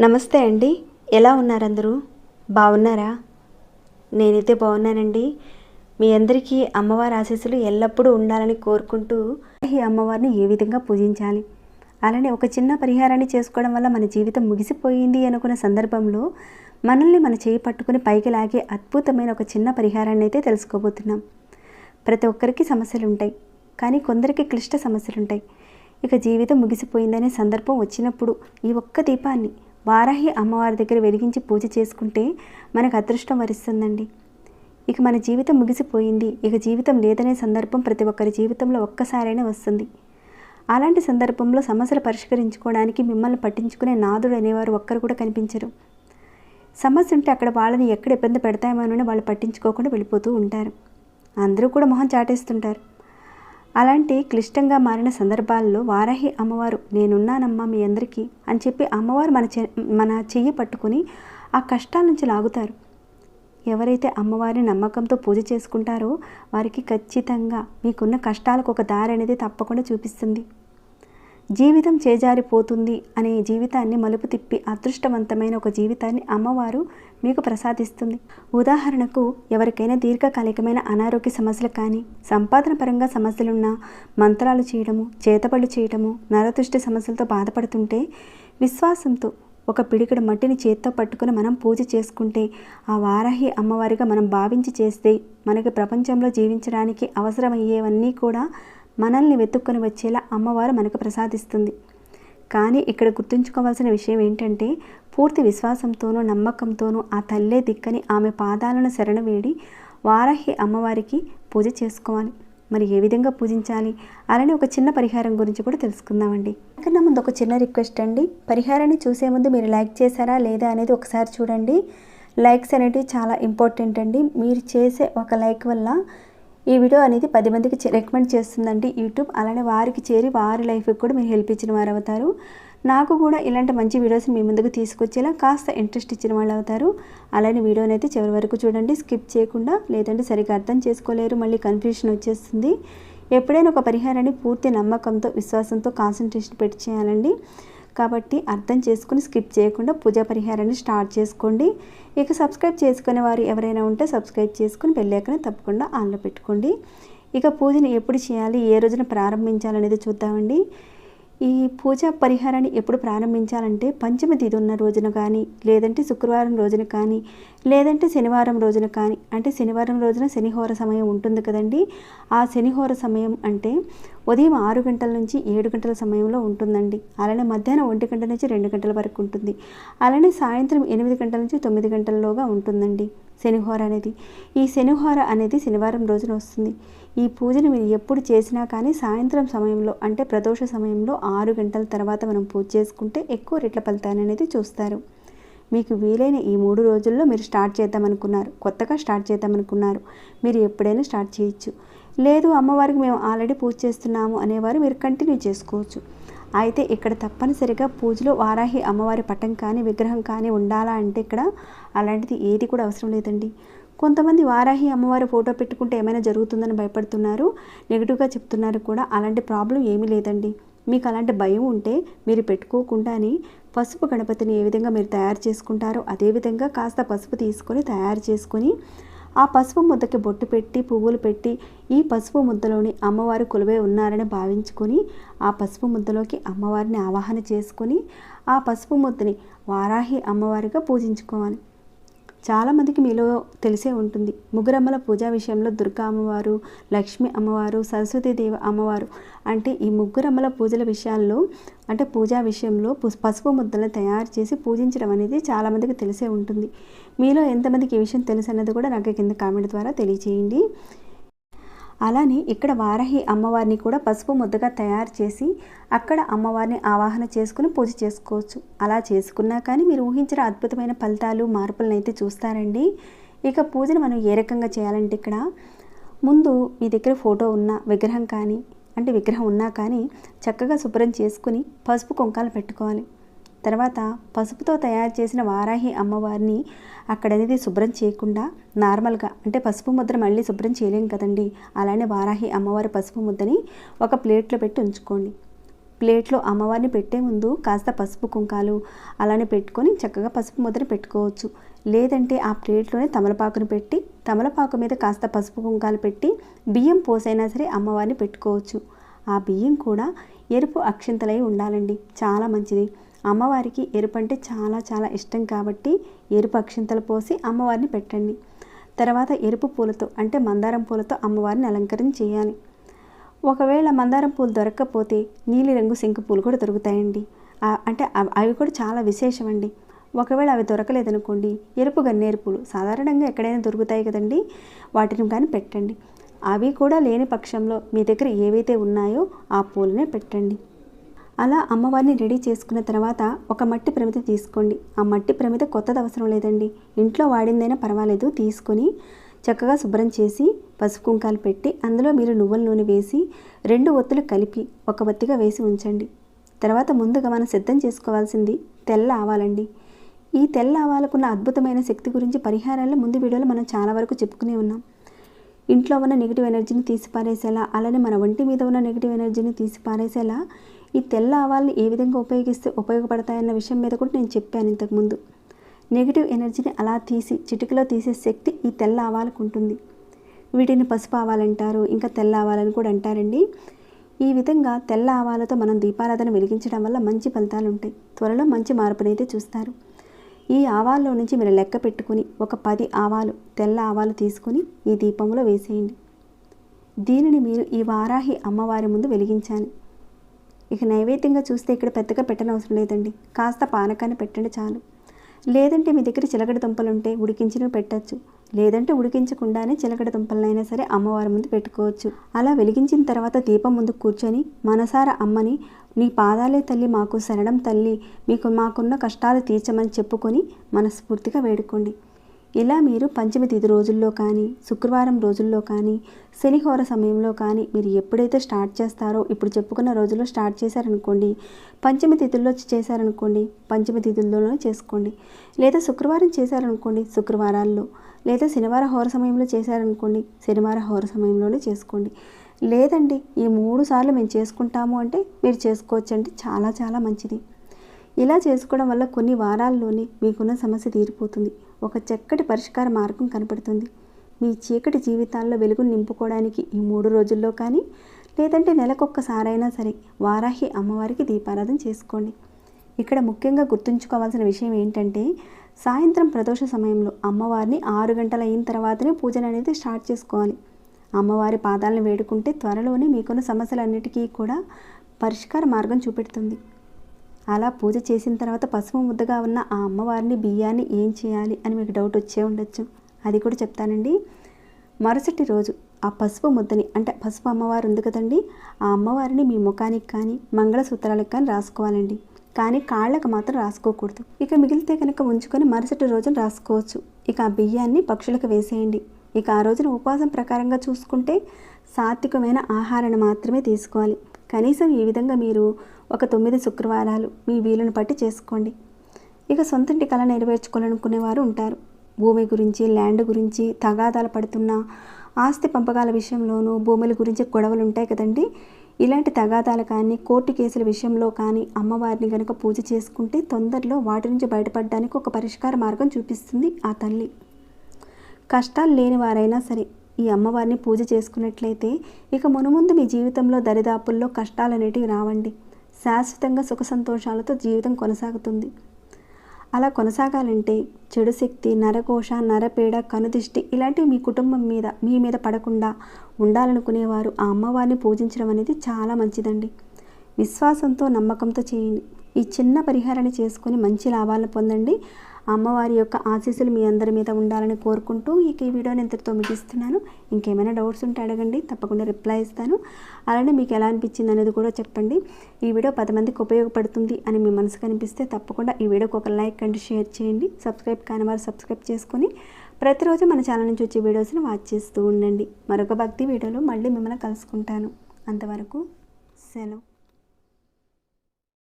నమస్తే అండి. ఎలా ఉన్నారందరూ? బాగున్నారా? నేనైతే బాగున్నానండి. మీ అందరికీ అమ్మవారి ఆశీస్సులు ఎల్లప్పుడూ ఉండాలని కోరుకుంటూ ఈ అమ్మవారిని ఏ విధంగా పూజించాలి? అలానే ఒక చిన్న పరిహారాన్ని చేసుకోవడం వల్ల మన జీవితం ముగిసిపోయింది అనుకున్న సందర్భంలో మనల్ని మన చేయి పట్టుకుని పైకి లాగే అద్భుతమైన ఒక చిన్న పరిహారాన్ని అయితే తెలుసుకోబోతున్నాం. ప్రతి ఒక్కరికి సమస్యలు ఉంటాయి కానీ కొందరికి క్లిష్ట సమస్యలు ఉంటాయి ఇక జీవితం ముగిసిపోయిందనే సందర్భం వచ్చినప్పుడు ఈ ఒక్క దీపాన్ని వారాహి అమ్మవారి దగ్గర వెలిగించి పూజ చేసుకుంటే మనకు అదృష్టం వరిస్తుందండి. ఇక మన జీవితం ముగిసిపోయింది. ఇక జీవితం లేదనే సందర్భం ప్రతి ఒక్కరి జీవితంలో ఒక్కసారైనా వస్తుంది. అలాంటి సందర్భంలో సమస్యలు పరిష్కరించుకోవడానికి మిమ్మల్ని పట్టించుకునే నాదుడు అనేవారు ఒక్కరు కూడా కనిపించరు. సమస్య ఉంటే అక్కడ వాళ్ళని ఎక్కడ ఇబ్బంది పెడతామోనని వాళ్ళు పట్టించుకోకుండా వెళ్ళిపోతూ ఉంటారు. అందరూ కూడా మొహం చాటేస్తుంటారు. అలాంటి క్లిష్టంగా మారిన సందర్భాల్లో వారాహి అమ్మవారు నేనున్నానమ్మా మీ అందరికీ అని చెప్పి అమ్మవారు మన చె మన చెయ్యి పట్టుకుని ఆ కష్టాల నుంచి లాగుతారు. ఎవరైతే అమ్మవారిని నమ్మకంతో పూజ చేసుకుంటారో వారికి ఖచ్చితంగా మీకున్న కష్టాలకు ఒక దారి అనేది తప్పకుండా చూపిస్తుంది. జీవితం చేజారిపోతుంది అనే జీవితాన్ని మలుపు తిప్పి అదృష్టవంతమైన ఒక జీవితాన్ని అమ్మవారు మీకు ప్రసాదిస్తుంది. ఉదాహరణకు ఎవరికైనా దీర్ఘకాలికమైన అనారోగ్య సమస్యలు కానీ సంపాదన పరంగా సమస్యలున్నా మంత్రాలు చేయడము చేతపళ్ళు చేయడము నరదృష్టి సమస్యలతో బాధపడుతుంటే విశ్వాసంతో ఒక పిడికిడు మట్టిని చేత్తో పట్టుకుని మనం పూజ చేసుకుంటే ఆ వారాహి అమ్మవారిగా మనం భావించి చేస్తే మనకి ప్రపంచంలో జీవించడానికి అవసరమయ్యేవన్నీ కూడా మనల్ని వెతుక్కొని వచ్చేలా అమ్మవారు మనకు ప్రసాదిస్తుంది. కానీ ఇక్కడ గుర్తుంచుకోవాల్సిన విషయం ఏంటంటే పూర్తి విశ్వాసంతోనూ నమ్మకంతోనూ ఆ తల్లే దిక్కని ఆమె పాదాలను శరణ వేడి వారాహి అమ్మవారికి పూజ చేసుకోవాలి. మరి ఏ విధంగా పూజించాలి అలానే ఒక చిన్న పరిహారం గురించి కూడా తెలుసుకుందామండి. కన్నా ముందు ఒక చిన్న రిక్వెస్ట్ అండి. పరిహారాన్ని చూసే ముందు మీరు లైక్ చేశారా లేదా అనేది ఒకసారి చూడండి. లైక్స్ అనేవి చాలా ఇంపార్టెంట్ అండి. మీరు చేసే ఒక లైక్ వల్ల ఈ వీడియో అనేది పది మందికి రికమెండ్ చేస్తుందండి యూట్యూబ్. అలానే వారికి చేరి వారి లైఫ్కి కూడా మీరు హెల్ప్ ఇచ్చిన వారు అవుతారు నాకు కూడా ఇలాంటి మంచి వీడియోస్ని మీ ముందుకు తీసుకొచ్చేలా కాస్త ఇంట్రెస్ట్ ఇచ్చిన వాళ్ళు అవుతారు. అలానే వీడియోని అయితే చివరి వరకు చూడండి స్కిప్ చేయకుండా లేదంటే సరిగ్గా అర్థం చేసుకోలేరు మళ్ళీ కన్ఫ్యూషన్ వచ్చేస్తుంది. ఎప్పుడైనా ఒక పరిహారాన్ని పూర్తి నమ్మకంతో విశ్వాసంతో కాన్సన్ట్రేషన్ పెట్టి చేయాలండి. కాబట్టి అర్థం చేసుకుని స్కిప్ చేయకుండా పూజా పరిహారాన్ని స్టార్ట్ చేసుకోండి. ఇక సబ్స్క్రైబ్ చేసుకునే వారు ఎవరైనా ఉంటే సబ్స్క్రైబ్ చేసుకుని వెళ్ళాకనే తప్పకుండా ఆన్లో పెట్టుకోండి. ఇక పూజను ఎప్పుడు చేయాలి ఏ రోజున ప్రారంభించాలనేది చూద్దామండి. ఈ పూజా పరిహారాన్ని ఎప్పుడు ప్రారంభించాలంటే పంచమి తిథి ఉన్న రోజున కానీ లేదంటే శుక్రవారం రోజున కానీ లేదంటే శనివారం రోజున కానీ అంటే శనివారం రోజున శనిహోర సమయం ఉంటుంది కదండి. ఆ శనిహోర సమయం అంటే ఉదయం ఆరు గంటల నుంచి ఏడు గంటల సమయంలో ఉంటుందండి. అలానే మధ్యాహ్నం ఒంటి గంటల నుంచి రెండు గంటల వరకు ఉంటుంది. అలానే సాయంత్రం ఎనిమిది గంటల నుంచి తొమ్మిది గంటలలోగా ఉంటుందండి శనిహోర అనేది. ఈ శనిహోర అనేది శనివారం రోజున వస్తుంది. ఈ పూజను మీరు ఎప్పుడు చేసినా కానీ సాయంత్రం సమయంలో అంటే ప్రదోష సమయంలో ఆరు గంటల తర్వాత మనం పూజ చేసుకుంటే ఎక్కువ రెట్ల ఫలితాన్ని అనేది చూస్తారు. మీకు వీలైన ఈ మూడు రోజుల్లో మీరు స్టార్ట్ చేద్దామనుకున్నారు. కొత్తగా స్టార్ట్ చేద్దామనుకున్నారు. మీరు ఎప్పుడైనా స్టార్ట్ చేయొచ్చు. లేదు అమ్మవారికి మేము ఆల్రెడీ పూజ చేస్తున్నాము అనేవారు మీరు కంటిన్యూ చేసుకోవచ్చు. అయితే ఇక్కడ తప్పనిసరిగా పూజలో వారాహి అమ్మవారి పటం కానీ విగ్రహం కానీ ఉండాలా అంటే ఇక్కడ అలాంటిది ఏది కూడా అవసరం లేదండి. కొంతమంది వారాహి అమ్మవారి ఫోటో పెట్టుకుంటే ఏమైనా జరుగుతుందని భయపడుతున్నారు. నెగిటివ్గా చెప్తున్నారు కూడా. అలాంటి ప్రాబ్లం ఏమీ లేదండి. మీకు అలాంటి భయం ఉంటే మీరు పెట్టుకోకుండానే పసుపు గణపతిని ఏ విధంగా మీరు తయారు చేసుకుంటారో అదేవిధంగా కాస్త పసుపు తీసుకొని తయారు చేసుకొని ఆ పసుపు ముద్దకి బొట్టు పెట్టి పువ్వులు పెట్టి ఈ పసుపు ముద్దలోని అమ్మవారు కొలువై ఉన్నారని భావించుకొని ఆ పసుపు ముద్దలోకి అమ్మవారిని ఆవాహన చేసుకొని ఆ పసుపు ముద్దని వారాహి అమ్మవారిగా పూజించుకోవాలి. చాలామందికి మీలో తెలిసే ఉంటుంది. ముగ్గురమ్మల పూజా విషయంలో దుర్గా అమ్మవారు లక్ష్మి అమ్మవారు సరస్వతీదేవి అమ్మవారు అంటే ఈ ముగ్గురమ్మల పూజల విషయాల్లో అంటే పూజా విషయంలో పసుపు ముద్దలను తయారు చేసి పూజించడం అనేది చాలామందికి తెలిసే ఉంటుంది. మీలో ఎంతమందికి ఈ విషయం తెలుసు అన్నది కూడా నాకు కింద కామెంట్ ద్వారా తెలియజేయండి అలానే ఇక్కడ వారాహి అమ్మవారిని కూడా పసుపు ముద్దగా తయారు చేసి అక్కడ అమ్మవారిని ఆవాహన చేసుకుని పూజ చేసుకోవచ్చు. అలా చేసుకున్నా కానీ మీరు ఊహించిన అద్భుతమైన ఫలితాలు మార్పులను అయితే చూస్తారండి. ఇక పూజను మనం ఏ రకంగా చేయాలంటే ఇక్కడ ముందు మీ దగ్గర ఫోటో ఉన్న విగ్రహం కానీ అంటే విగ్రహం ఉన్నా కానీ చక్కగా శుభ్రం చేసుకుని పసుపు కుంకాలు పెట్టుకోవాలి. తర్వాత పసుపుతో తయారు చేసిన వారాహి అమ్మవారిని అక్కడనేది శుభ్రం చేయకుండా నార్మల్గా అంటే పసుపు ముద్ర మళ్ళీ శుభ్రం చేయలేం కదండి. అలానే వారాహి అమ్మవారి పసుపు ముద్దని ఒక ప్లేట్లో పెట్టి ఉంచుకోండి. ప్లేట్లో అమ్మవారిని పెట్టే ముందు కాస్త పసుపు కుంకాలు అలానే పెట్టుకొని చక్కగా పసుపు ముద్ర పెట్టుకోవచ్చు. లేదంటే ఆ ప్లేట్లోనే తమలపాకును పెట్టి తమలపాకు మీద కాస్త పసుపు కుంకాలు పెట్టి బియ్యం పోసైనా సరే అమ్మవారిని పెట్టుకోవచ్చు. ఆ బియ్యం కూడా ఎరుపు అక్షింతలై ఉండాలండి. చాలా మంచిది. అమ్మవారికి ఎరుపు అంటే చాలా చాలా ఇష్టం కాబట్టి ఎరుపు అక్షింతలు పోసి అమ్మవారిని పెట్టండి. తర్వాత ఎరుపు పూలతో అంటే మందారం పూలతో అమ్మవారిని అలంకరణ చేయాలి. ఒకవేళ మందారం పూలు దొరకకపోతే నీలిరంగు శంకు పూలు కూడా దొరుకుతాయండి. అంటే అవి కూడా చాలా విశేషం అండి ఒకవేళ అవి దొరకలేదనుకోండి ఎరుపు గన్నేరు పూలు సాధారణంగా ఎక్కడైనా దొరుకుతాయి కదండి వాటిని కానీ పెట్టండి. అవి కూడా లేని పక్షంలో మీ దగ్గర ఏవైతే ఉన్నాయో ఆ పూలనే పెట్టండి. అలా అమ్మవారిని రెడీ చేసుకున్న తర్వాత ఒక మట్టి ప్రమిద తీసుకోండి. ఆ మట్టి ప్రమిద కొత్తది అవసరం లేదండి. ఇంట్లో వాడిందైనా పర్వాలేదు. తీసుకొని చక్కగా శుభ్రం చేసి పసుపు కుంకాలు పెట్టి అందులో మీరు నువ్వుల నూనె వేసి రెండు ఒత్తులు కలిపి ఒక ఒత్తిగా వేసి ఉంచండి. తర్వాత ముందుగా మనం సిద్ధం చేసుకోవాల్సింది తెల్ల ఆవాలండి. ఈ తెల్ల ఆవాలకున్న అద్భుతమైన శక్తి గురించి పరిహారాల్లో ముందు వీడియోలో మనం చాలా వరకు చెప్పుకునే ఉన్నాం. ఇంట్లో ఉన్న నెగిటివ్ ఎనర్జీని తీసిపారేసేలా అలానే మన ఒంటి మీద ఉన్న నెగిటివ్ ఎనర్జీని తీసిపారేసేలా ఈ తెల్ల ఆవాల్ని ఏ విధంగా ఉపయోగిస్తే ఉపయోగపడతాయన్న విషయం మీద కూడా నేను చెప్పాను ఇంతకుముందు. నెగిటివ్ ఎనర్జీని అలా తీసి చిటికలో తీసే శక్తి ఈ తెల్ల ఆవాలకు ఉంటుంది. వీటిని పసుపు ఆవాలంటారు ఇంకా తెల్ల ఆవాలని కూడా అంటారండి. ఈ విధంగా తెల్ల ఆవాలతో మనం దీపారాధన వెలిగించడం వల్ల మంచి ఫలితాలు ఉంటాయి. త్వరలో మంచి మార్పునైతే చూస్తారు. ఈ ఆవాల్లో నుంచి మీరు లెక్క పెట్టుకుని ఒక పది ఆవాలు తెల్ల ఆవాలు తీసుకుని ఈ దీపంలో వేసేయండి. దీనిని మీరు ఈ వారాహి అమ్మవారి ముందు వెలిగించాలి. ఇక నైవేద్యంగా చూస్తే ఇక్కడ పెద్దగా పెట్టనవసరం లేదండి. కాస్త పానకాన్ని పెట్టండి చాలు. లేదంటే మీ దగ్గర చిలకడ దుంపలు ఉంటే ఉడికించినవి పెట్టచ్చు. లేదంటే ఉడికించకుండానే చిలకడ దుంపలనైనా సరే అమ్మవారి ముందు పెట్టుకోవచ్చు. అలా వెలిగించిన తర్వాత దీపం ముందు కూర్చొని మనసార అమ్మని నీ పాదాలే తల్లి మాకు శరణం తల్లి మీకు మాకున్న కష్టాలు తీర్చమని చెప్పుకొని మనస్ఫూర్తిగా వేడుకోండి. ఇలా మీరు పంచమి తిథి రోజుల్లో కానీ శుక్రవారం రోజుల్లో కానీ శనిహోర సమయంలో కానీ మీరు ఎప్పుడైతే స్టార్ట్ చేస్తారో ఇప్పుడు చెప్పుకున్న రోజుల్లో స్టార్ట్ చేశారనుకోండి పంచమి తిథుల్లో చేశారనుకోండి పంచమి తిథుల్లోనే చేసుకోండి. లేదా శుక్రవారం చేశారనుకోండి శుక్రవారాల్లో లేదా శనివార హోర సమయంలో చేశారనుకోండి శనివార హోర సమయంలోనే చేసుకోండి. లేదండి ఈ మూడు సార్లు మేము చేసుకుంటాము అంటే మీరు చేసుకోవచ్చు అంటే చాలా చాలా మంచిది. ఇలా చేసుకోవడం వల్ల కొన్ని వారాల్లోనే మీకున్న సమస్య తీరిపోతుంది. ఒక చక్కటి పరిష్కార మార్గం కనపడుతుంది. మీ చీకటి జీవితాల్లో వెలుగును నింపుకోవడానికి ఈ మూడు రోజుల్లో కానీ లేదంటే నెలకొక్కసారైనా సరే వారాహి అమ్మవారికి దీపారాధన చేసుకోండి. ఇక్కడ ముఖ్యంగా గుర్తుంచుకోవాల్సిన విషయం ఏంటంటే సాయంత్రం ప్రదోష సమయంలో అమ్మవారిని ఆరు గంటల అయిన తర్వాతనే పూజలు అనేది స్టార్ట్ చేసుకోవాలి. అమ్మవారి పాదాలను వేడుకుంటే త్వరలోనే మీకున్న సమస్యలన్నిటికీ కూడా పరిష్కార మార్గం చూపెడుతుంది. అలా పూజ చేసిన తర్వాత పసుపు ముద్దగా ఉన్న ఆ అమ్మవారిని బియ్యాన్ని ఏం చేయాలి అని మీకు డౌట్ వచ్చే ఉండొచ్చు. అది కూడా చెప్తానండి. మరుసటి రోజు ఆ పసుపు ముద్దని అంటే పసుపు అమ్మవారు ఉంది కదండి ఆ అమ్మవారిని మీ ముఖానికి కానీ మంగళసూత్రాలకు కానీ రాసుకోవాలండి. కానీ కాళ్ళకు మాత్రం రాసుకోకూడదు. ఇక మిగిలితే కనుక ఉంచుకొని మరుసటి రోజున రాసుకోవచ్చు. ఇక ఆ బియ్యాన్ని పక్షులకు వేసేయండి. ఇక ఆ రోజున ఉపవాసం ప్రకారంగా చూసుకుంటే సాత్వికమైన ఆహారాన్ని మాత్రమే తీసుకోవాలి. కనీసం ఈ విధంగా మీరు ఒక తొమ్మిది శుక్రవారాలు మీ వీలును బట్టి చేసుకోండి. ఇక సొంతంటి కళ నెరవేర్చుకోవాలనుకునేవారు ఉంటారు. భూమి గురించి ల్యాండ్ గురించి తగాదాలు పడుతున్న ఆస్తి పంపకాల విషయంలోనూ భూముల గురించి గొడవలు ఉంటాయి కదండి. ఇలాంటి తగాదాలు కానీ కోర్టు కేసుల విషయంలో కానీ అమ్మవారిని కనుక పూజ చేసుకుంటే తొందరలో వాటి నుంచి బయటపడడానికి ఒక పరిష్కార మార్గం చూపిస్తుంది ఆ తల్లి. కష్టాలు లేని వారైనా సరే ఈ అమ్మవారిని పూజ చేసుకున్నట్లయితే ఇక మునుముందు మీ జీవితంలో దరిదాపుల్లో కష్టాలు అనేటివి రావండి. శాశ్వతంగా సుఖ సంతోషాలతో జీవితం కొనసాగుతుంది. అలా కొనసాగాలంటే చెడు శక్తి నరకోశ నరపేడ కనుదిష్టి ఇలాంటివి మీ కుటుంబం మీద మీ మీద పడకుండా ఉండాలనుకునేవారు ఆ అమ్మవారిని పూజించడం అనేది చాలా మంచిదండి. విశ్వాసంతో నమ్మకంతో చేయండి. ఈ చిన్న పరిహారాన్ని చేసుకొని మంచి లాభాలను పొందండి. అమ్మవారి యొక్క ఆశీస్సులు మీ అందరి మీద ఉండాలని కోరుకుంటూ ఇక ఈ వీడియోని ఇంతటితో ముగిస్తున్నాను. ఇంకేమైనా డౌట్స్ ఉంటే అడగండి తప్పకుండా రిప్లై ఇస్తాను. అలానే మీకు ఎలా అనిపించింది అనేది కూడా చెప్పండి. ఈ వీడియో పది మందికి ఉపయోగపడుతుంది అని మీ మనసు కనిపిస్తే తప్పకుండా ఈ వీడియోకి ఒక లైక్ అండ్ షేర్ చేయండి. సబ్స్క్రైబ్ కాని వారు సబ్స్క్రైబ్ చేసుకొని ప్రతిరోజు మన ఛానల్ నుంచి వచ్చే వీడియోస్ని వాచ్ చేస్తూ ఉండండి. మరొక భక్తి వీడియోలో మళ్ళీ మిమ్మల్ని కలుసుకుంటాను. అంతవరకు సెలవు.